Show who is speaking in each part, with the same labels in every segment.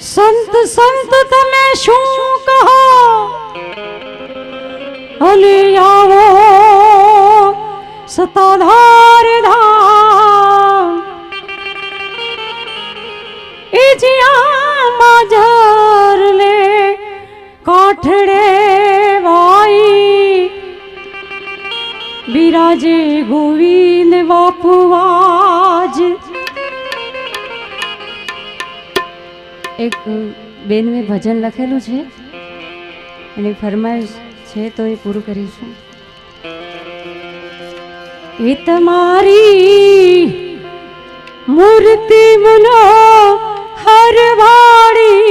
Speaker 1: સંત સંત તમે શું કહો અલે આવો સતાધાર ધામ એ જ્યાં માજા ગોવિંદ બાપુવાજ એક બેન મેં ભજન લખેલું છે એની ફરમાઈશ છે તો એ પૂરું કરીશું. એ તમારી મૂર્તિ મનો હરવાળી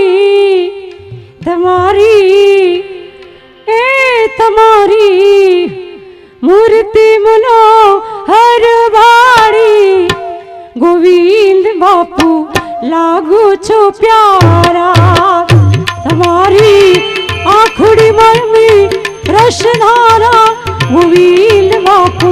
Speaker 1: બાપુ લાગુ છું પ્યારા તમારી આખડી મરમી लु મુવીલ બાપુ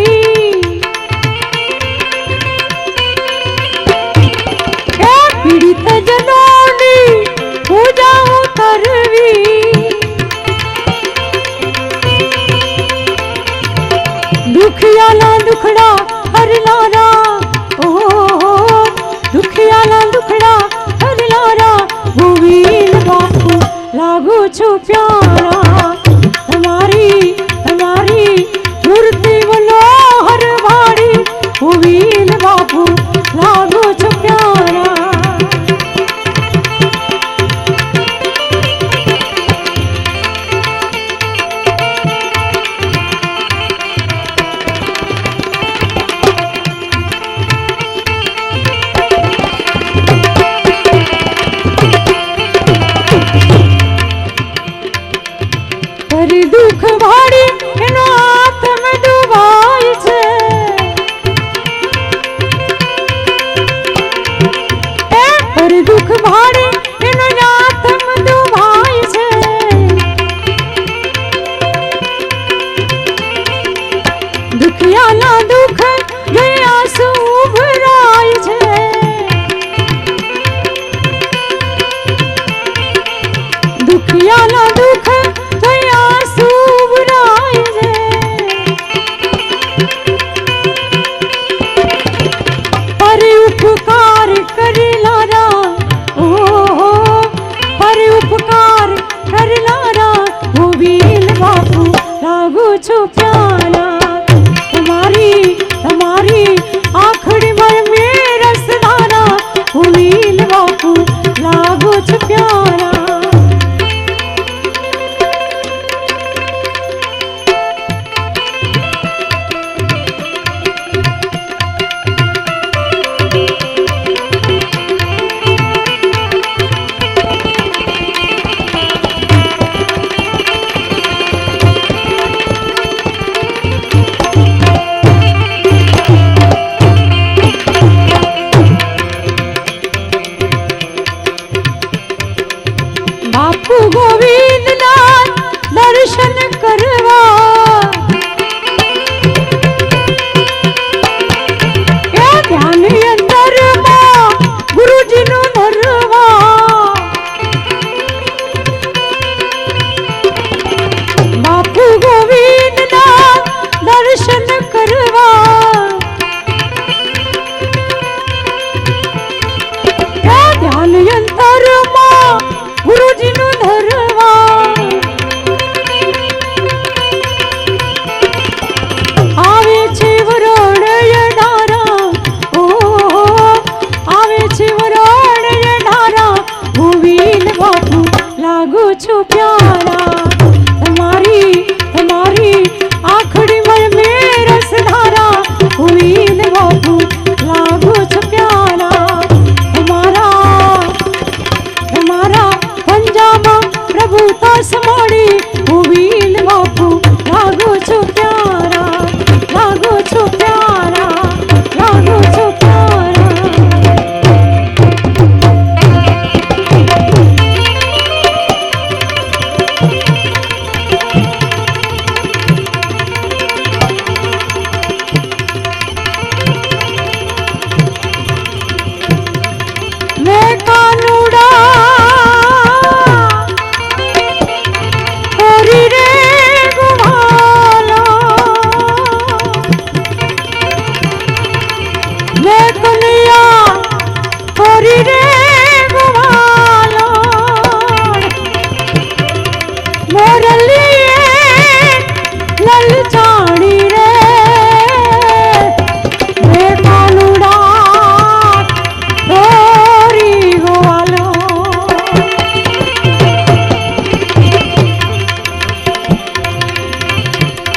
Speaker 1: कुछ प्यारा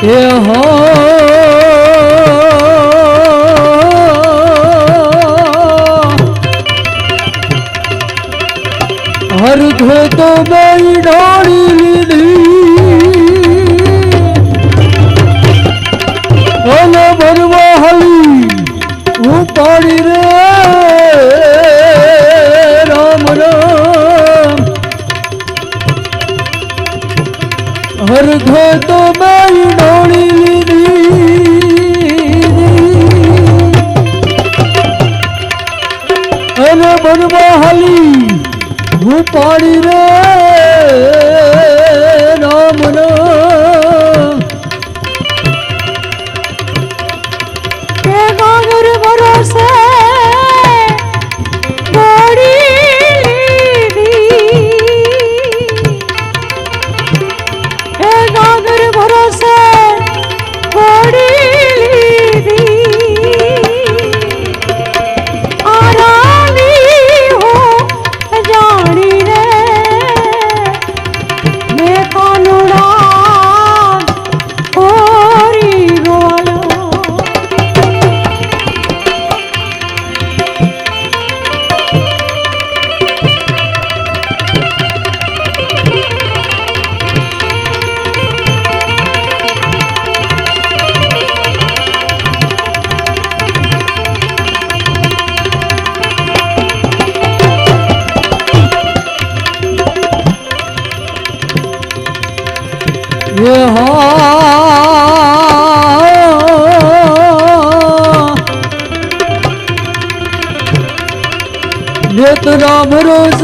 Speaker 1: એ હો
Speaker 2: હર ધો તો બઈ ઢોળી નિત રામ રોજ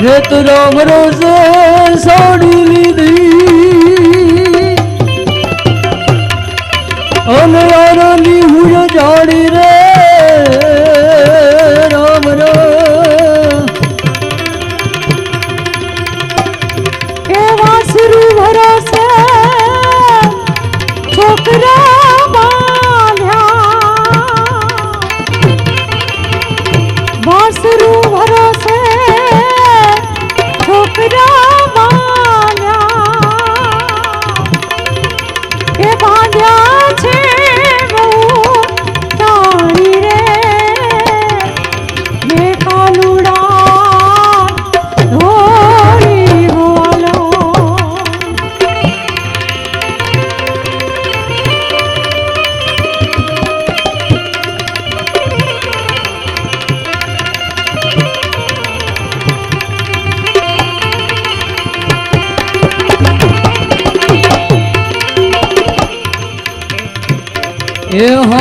Speaker 2: જે તું રામ રોજે સાડી લીધી. અને આરાની હું જાડી રે
Speaker 1: એ
Speaker 2: હો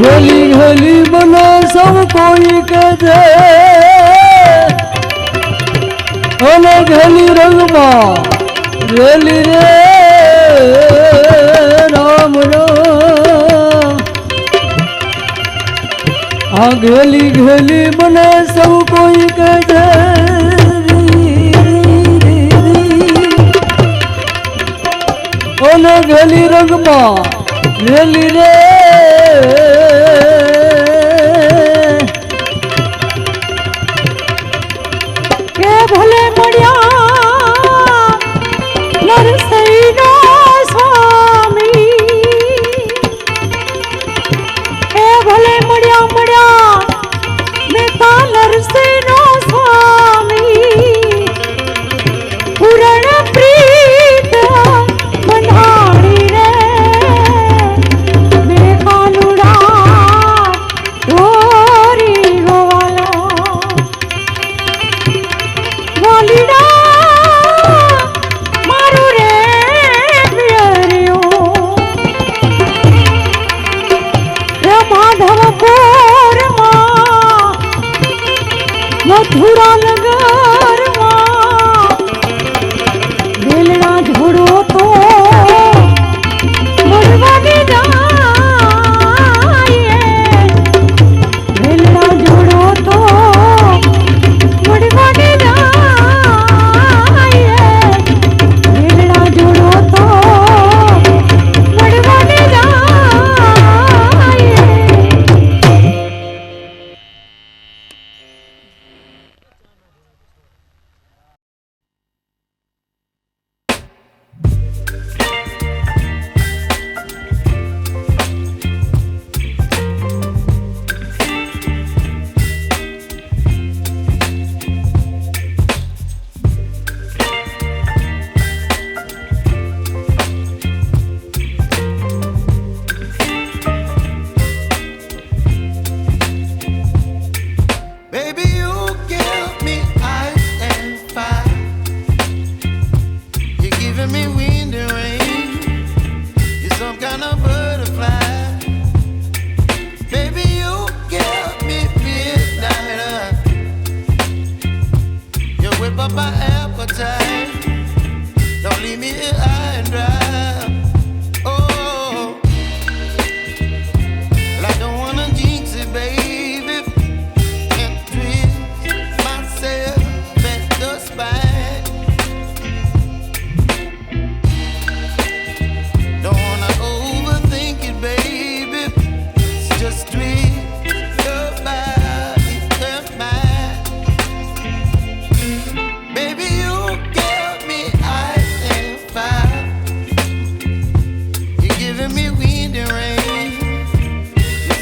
Speaker 2: હોલી હોલી બનો સૌ કોઈ કહે અને ઘેલી રંગમાં રેલી રે રામ આ ઘેલી ઘેલી બને સૌ કોઈ કહે અને ઘેલી રંગમાં રેલી રે.
Speaker 1: કે ભલે મળ્યા નરસૈનો સ્વામી. કે ભલે મળ્યા મળ્યા
Speaker 3: ঘুরানো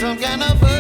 Speaker 3: some kind of